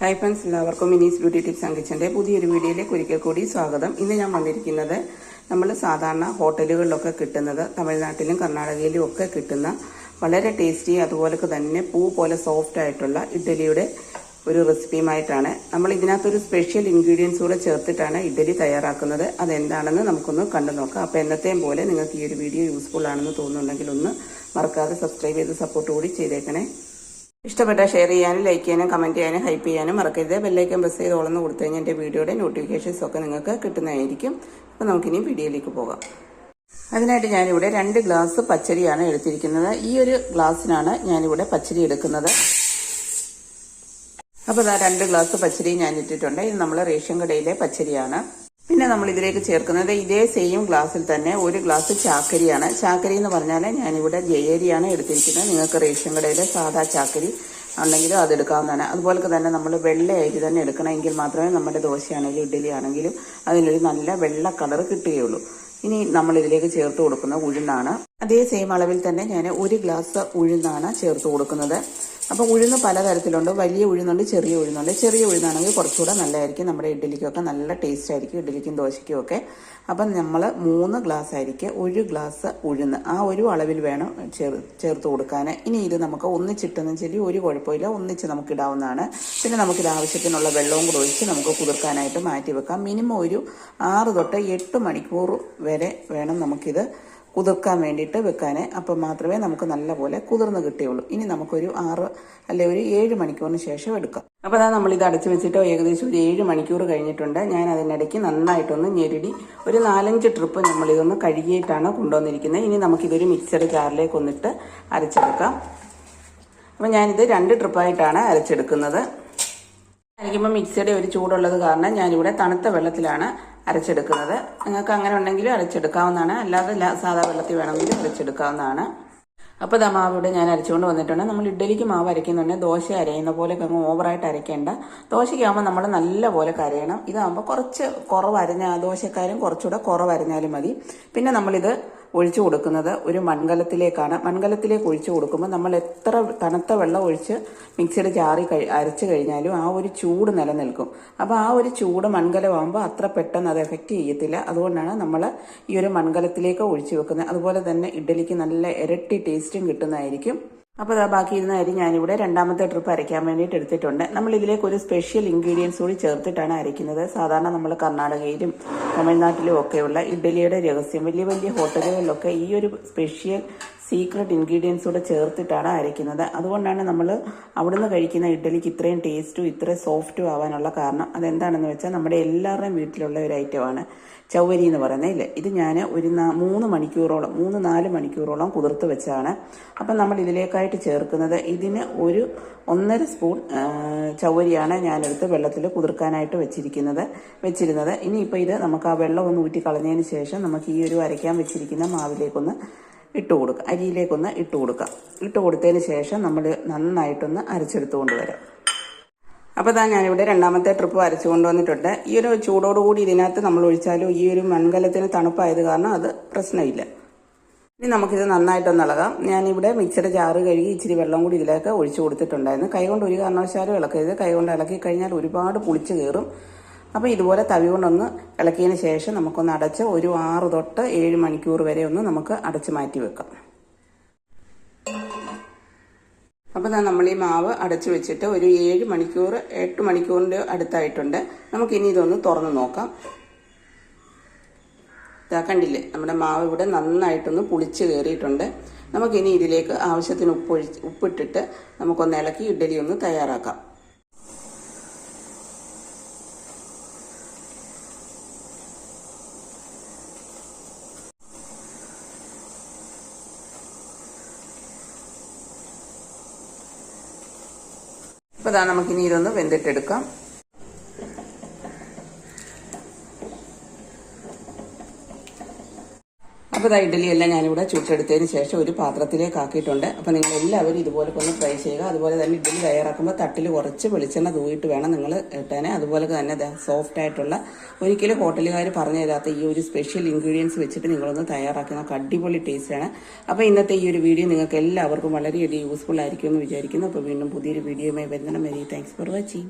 Hi friends എല്ലാവർക്കും മിനീസ് beauty tips അങ്കിച്ചന്റെ പുതിയൊരു വീഡിയോയിലേക്ക് ഒരിക്കൽ കൂടി സ്വാഗതം. ഇന്ന് ഞാൻ വന്നിരിക്കുന്നത് നമ്മൾ സാധാരണ ഹോട്ടലുകളിലൊക്കെ കിട്ടുന്നത് തമിഴ്നാട്ടിലും കർണാടകയിലും ഒക്കെ കിട്ടുന്ന വളരെ ടേസ്റ്റി അതുപോലെ തന്നെ പൂ പോലെ സോഫ്റ്റ് ആയിട്ടുള്ള ഇഡ്ഡലിയുടെ ഒരു റെസിപ്പിയുമായിട്ടാണ് നമ്മൾ ഇതിനകത്തൊരു സ്പെഷ്യൽ ഇൻഗ്രീഡിയൻസ് കൂടെ ചേർത്തിട്ടാണ് ഇഡ്ഡലി തയ്യാറാക്കുന്നത്. അതെന്താണെന്ന് നമുക്കൊന്ന് കണ്ടു നോക്കാം. അപ്പോൾ എന്നത്തെയും പോലെ നിങ്ങൾക്ക് ഈ ഒരു വീഡിയോ യൂസ്ഫുൾ ആണെന്ന് തോന്നുന്നുണ്ടെങ്കിൽ ഒന്ന് മറക്കാതെ സബ്സ്ക്രൈബ് ചെയ്ത് സപ്പോർട്ട് കൂടി ചെയ്തേക്കണേ. ഇഷ്ടപ്പെട്ട ഷെയർ ചെയ്യാനും ലൈക്ക് ചെയ്യാനും കമന്റ് ചെയ്യാനും ഹൈപ്പ് ചെയ്യാനും മറക്കരുത്. ബെല്ലൈക്കൻ പ്രസ് ചെയ്ത് ഓളന്ന് കൊടുത്തു കഴിഞ്ഞാൽ എന്റെ വീഡിയോയുടെ നോട്ടിഫിക്കേഷൻസ് ഒക്കെ നിങ്ങൾക്ക് കിട്ടുന്നതായിരിക്കും. അപ്പോൾ നമുക്കിനി വീഡിയോയിലേക്ക് പോകാം. അതിനായിട്ട് ഞാനിവിടെ രണ്ട് ഗ്ലാസ് പച്ചരിയാണ് എടുത്തിരിക്കുന്നത്. ഈ ഒരു ഗ്ലാസ്സിനാണ് ഞാനിവിടെ പച്ചരി എടുക്കുന്നത്. അപ്പോൾ ഇതാ രണ്ട് ഗ്ലാസ് പച്ചരി ഞാൻ ഇട്ടിട്ടുണ്ട് ഇത് നമ്മൾ റേഷൻ കടയിലെ പച്ചരിയാണ്. പിന്നെ നമ്മൾ ഇതിലേക്ക് ചേർക്കുന്നത് ഇതേ സെയിം ഗ്ലാസ്സിൽ തന്നെ ഒരു ഗ്ലാസ് ചാക്കരിയാണ്. ചാക്കരി എന്ന് പറഞ്ഞാൽ ഞാനിവിടെ ജയരിയാണ് എടുത്തിരിക്കുന്നത്. നിങ്ങൾക്ക് റേഷൻ കടയിലെ സാധാ ചാക്കരി ഉണ്ടെങ്കിലും അതെടുക്കാവുന്നതാണ് അതുപോലെ തന്നെ നമ്മൾ വെള്ള അരി തന്നെ എടുക്കണമെങ്കിൽ മാത്രമേ നമ്മുടെ ദോശയാണെങ്കിലും ഇഡ്ഡലി ആണെങ്കിലും അതിനൊരു നല്ല വെള്ള കളർ കിട്ടുകയുള്ളൂ. ഇനി നമ്മൾ ഇതിലേക്ക് ചേർത്ത് കൊടുക്കുന്ന ഉഴുന്നാണ്. അതേ സെയിം അളവിൽ തന്നെ ഞാൻ ഒരു ഗ്ലാസ് ഉഴുന്നാണ് ചേർത്ത് കൊടുക്കുന്നത്. അപ്പോൾ ഉഴുന്ന് പലതരത്തിലുണ്ട്. വലിയ ഉഴുന്നുണ്ട് ചെറിയ ഉഴുന്നുണ്ട്. ചെറിയ ഉഴുന്നാണെങ്കിൽ കുറച്ചുകൂടെ നല്ലതായിരിക്കും. നമ്മുടെ ഇഡ്ഡലിക്കൊക്കെ നല്ല ടേസ്റ്റ് ആയിരിക്കും ഇഡ്ഡലിക്കും ദോശയ്ക്കും ഒക്കെ. അപ്പം നമ്മൾ മൂന്ന് ഗ്ലാസ് ആയിരിക്കും. ഒരു ഗ്ലാസ് ഉഴുന്ന്. ആ ഒരു അളവിൽ വേണം ചേർ ചേർത്ത് കൊടുക്കാൻ ഇനി ഇത് നമുക്ക് ഒന്നിച്ചിട്ടെന്ന് ചെല്ലി ഒരു കുഴപ്പമില്ല. ഒന്നിച്ച് നമുക്ക് ഇടാവുന്നതാണ്. പിന്നെ നമുക്കിത് ആവശ്യത്തിനുള്ള വെള്ളവും കൂടെ ഒഴിച്ച് നമുക്ക് കുതിർക്കാനായിട്ട് മാറ്റി വെക്കാം. മിനിമം ഒരു ആറ് തൊട്ട് എട്ട് മണിക്കൂർ വരെ വേണം നമുക്കിത് കുതിർക്കാൻ വേണ്ടിയിട്ട് വെക്കാനേ. അപ്പം മാത്രമേ നമുക്ക് നല്ലപോലെ കുതിർന്ന് കിട്ടുകയുള്ളൂ ഇനി നമുക്കൊരു ആറ് അല്ലെ ഒരു ഏഴ് മണിക്കൂറിന് ശേഷം എടുക്കാം. അപ്പോൾ അതാ നമ്മളിത് അടച്ചു വെച്ചിട്ട് ഏകദേശം ഒരു ഏഴ് മണിക്കൂർ കഴിഞ്ഞിട്ടുണ്ട്. ഞാൻ അതിനിടയ്ക്ക് നന്നായിട്ടൊന്ന് ഞെരുടി ഒരു നാലഞ്ച് ട്രിപ്പ് നമ്മളിതൊന്ന് കഴുകിയിട്ടാണ് കൊണ്ടുവന്നിരിക്കുന്നത്. ഇനി നമുക്കിതൊരു മിക്സർ ജാറിലേക്ക് ഒന്നിട്ട് അരച്ചെടുക്കാം. അപ്പോൾ ഞാനിത് രണ്ട് ട്രിപ്പായിട്ടാണ് അരച്ചെടുക്കുന്നത്. അരയ്ക്കുമ്പോൾ മിക്സിയുടെ ഒരു ചൂടുള്ളത് കാരണം ഞാനിവിടെ തണുത്ത വെള്ളത്തിലാണ് അരച്ചെടുക്കുന്നത്. നിങ്ങൾക്ക് അങ്ങനെ ഉണ്ടെങ്കിലും അരച്ചെടുക്കാവുന്നതാണ്. അല്ലാതെ സാധാ വെള്ളത്തിൽ വേണമെങ്കിൽ അരച്ചെടുക്കാവുന്നതാണ്. അപ്പോൾ ദാ മാവ് ഇവിടെ ഞാൻ അരച്ചുകൊണ്ട് വന്നിട്ടുണ്ട്. നമ്മൾ ഇഡ്ഡലിക്ക് മാവ് അരയ്ക്കുന്നുണ്ടെങ്കിൽ ദോശ അരയുന്ന പോലെ അങ്ങ് ഓവറായിട്ട് അരയ്ക്കേണ്ട. ദോശയ്ക്കാകുമ്പോൾ നമ്മൾ നല്ല പോലെ കരയണം. ഇതാകുമ്പോൾ കുറച്ച് കുറവ് അരഞ്ഞ ദോശക്കാരും കുറച്ചുകൂടെ കുറവ് അരഞ്ഞാലും മതി. പിന്നെ നമ്മളിത് ഒഴിച്ചു കൊടുക്കുന്നത് ഒരു മൺകലത്തിലേക്കാണ്. മൺകലത്തിലേക്ക് ഒഴിച്ചു കൊടുക്കുമ്പോൾ നമ്മൾ എത്ര തണുത്ത വെള്ളം ഒഴിച്ച് മിക്സിയുടെ ജാറി കഴി അരച്ചു കഴിഞ്ഞാലും ആ ഒരു ചൂട് നിലനിൽക്കും. അപ്പോൾ ആ ഒരു ചൂട് മൺകലമാകുമ്പോൾ അത്ര പെട്ടെന്ന് അത് എഫക്റ്റ് ചെയ്യത്തില്ല. അതുകൊണ്ടാണ് നമ്മൾ ഈ ഒരു മൺകലത്തിലേക്ക് ഒഴിച്ചു വെക്കുന്നത്. അതുപോലെ തന്നെ ഇഡ്ഡലിക്ക് നല്ല ഇരട്ടി ടേസ്റ്റും കിട്ടുന്നതായിരിക്കും. അപ്പോൾ ബാക്കി ഇരുന്ന അരി ഞാനിവിടെ രണ്ടാമത്തെ ട്രിപ്പ് അരയ്ക്കാൻ വേണ്ടിയിട്ട് എടുത്തിട്ടുണ്ട്. നമ്മൾ ഇതിലേക്ക് ഒരു സ്പെഷ്യൽ ഇൻഗ്രീഡിയൻസ് കൂടി ചേർത്തിട്ടാണ് അരയ്ക്കുന്നത്. സാധാരണ നമ്മൾ കർണാടകയിലും തമിഴ്നാട്ടിലും ഒക്കെയുള്ള ഇഡ്ഡലിയുടെ രഹസ്യം വലിയ വലിയ ഹോട്ടലുകളിലൊക്കെ ഈ ഒരു സ്പെഷ്യൽ സീക്രട്ട് ഇൻഗ്രീഡിയൻസ് കൂടെ ചേർത്തിട്ടാണ് അരയ്ക്കുന്നത്. അതുകൊണ്ടാണ് നമ്മൾ അവിടുന്ന് കഴിക്കുന്ന ഇഡ്ഡലിക്ക് ഇത്രയും ടേസ്റ്റും ഇത്രയും സോഫ്റ്റും ആവാനുള്ള കാരണം. അതെന്താണെന്ന് വെച്ചാൽ നമ്മുടെ എല്ലാവരുടെയും വീട്ടിലുള്ള ഒരു ഐറ്റമാണ് ചൗവരി എന്ന് പറയുന്നത് ഇല്ല? ഇത് ഞാൻ ഒരു മൂന്ന് മണിക്കൂറോളം മൂന്ന് നാല് മണിക്കൂറോളം കുതിർത്ത് വെച്ചാണ്. അപ്പം നമ്മൾ ഇതിലേക്കായിട്ട് ചേർക്കുന്നത് ഇതിന് ഒരു ഒന്നര സ്പൂൺ ചൗവരിയാണ് ഞാനെടുത്ത് വെള്ളത്തിൽ കുതിർക്കാനായിട്ട് വെച്ചിരിക്കുന്നത് വെച്ചിരുന്നത്. ഇനിയിപ്പോൾ ഇത് നമുക്ക് ആ വെള്ളം ഒന്ന് ഊറ്റി കളഞ്ഞതിന് ശേഷം നമുക്ക് ഈ ഒരു അരയ്ക്കാൻ വെച്ചിരിക്കുന്ന മാവിലേക്കൊന്ന് ഇട്ട് കൊടുക്കുക അരിയിലേക്കൊന്ന് ഇട്ട് കൊടുക്കാം. ഇട്ട് കൊടുത്തതിന് ശേഷം നമ്മൾ നന്നായിട്ടൊന്ന് അരച്ചെടുത്ത് കൊണ്ടുവരാം. അപ്പോൾ ഇതാ ഞാനിവിടെ രണ്ടാമത്തെ ട്രിപ്പ് വരച്ചു കൊണ്ടുവന്നിട്ടുണ്ട്. ഈ ഒരു ചൂടോടുകൂടി ഇതിനകത്ത് നമ്മൾ ഒഴിച്ചാലും ഈ ഒരു മൺകലത്തിന് തണുപ്പായത് കാരണം അത് പ്രശ്നമില്ല. ഇനി നമുക്കിത് നന്നായിട്ടൊന്ന് ഇളകാം. ഞാനിവിടെ മിക്സഡ് ജാറ് കഴുകി ഇച്ചിരി വെള്ളം കൂടി ഇതിലേക്ക് ഒഴിച്ചു കൊടുത്തിട്ടുണ്ടായിരുന്നു. കൈകൊണ്ട് ഒരു കാരണവശാലും ഇളക്കരുത്. കൈകൊണ്ട് ഇളക്കി കഴിഞ്ഞാൽ ഒരുപാട് പുളിച്ച് കയറും. അപ്പോൾ ഇതുപോലെ തവി കൊണ്ടൊന്ന് ഇളക്കിയതിന് ശേഷം നമുക്കൊന്ന് അടച്ച് ഒരു ആറ് തൊട്ട് ഏഴ് മണിക്കൂർ വരെ ഒന്ന് നമുക്ക് അടച്ച് മാറ്റി വെക്കാം. അപ്പോൾ നമ്മൾ ഈ മാവ് അടച്ചു വെച്ചിട്ട് ഒരു ഏഴ് മണിക്കൂർ എട്ട് മണിക്കൂറിന്റെ അടുത്തായിട്ടുണ്ട്. നമുക്കിനി ഇതൊന്ന് തുറന്ന് നോക്കാം. ഇതാ കണ്ടില്ലേ നമ്മുടെ മാവ് ഇവിടെ നന്നായിട്ടൊന്ന് പുളിച്ച് കയറിയിട്ടുണ്ട്. നമുക്കിനി ഇതിലേക്ക് ആവശ്യത്തിന് ഉപ്പ് ഉപ്പിട്ടിട്ട് നമുക്കൊന്ന് ഇളക്കി ഇഡ്ഡലി ഒന്ന് തയ്യാറാക്കാം. അപ്പോൾ ഇതാ നമുക്കിനി ഇതൊന്ന് വെന്തിട്ടെടുക്കാം. അപ്പോൾ ഇതാ ഇഡ്ഡലിയെല്ലാം ഞാനിവിടെ ചുട്ടെടുത്തതിന് ശേഷം ഒരു പാത്രത്തിലേക്ക് ആക്കിയിട്ടുണ്ട്. അപ്പോൾ നിങ്ങൾ എല്ലാവരും ഇതുപോലെ ഒന്ന് ട്രൈ ചെയ്യുക. അതുപോലെ തന്നെ ഇഡ്ഡലി തയ്യാറാക്കുമ്പോൾ തട്ടിൽ കുറച്ച് വെളിച്ചെണ്ണ തൂയിട്ട് വേണം നിങ്ങൾ ഇട്ടേനെ. അതുപോലെ തന്നെ സോഫ്റ്റ് ആയിട്ടുള്ള ഒരിക്കലും ഹോട്ടലുകാർ പറഞ്ഞു തരാത്ത ഈ ഒരു സ്പെഷ്യൽ ഇൻഗ്രീഡിയൻസ് വെച്ചിട്ട് നിങ്ങളൊന്ന് തയ്യാറാക്കി നമുക്ക് അടിപൊളി ടേസ്റ്റാണ് അപ്പോൾ ഇന്നത്തെ ഈ ഒരു വീഡിയോ നിങ്ങൾക്ക് എല്ലാവർക്കും വളരെയധികം യൂസ്ഫുൾ ആയിരിക്കും എന്ന് വിചാരിക്കുന്നു. അപ്പോൾ വീണ്ടും പുതിയൊരു വീഡിയോയുമായി വരുന്നതിന് വെരി താങ്ക്സ് ഫോർ വാച്ചിങ്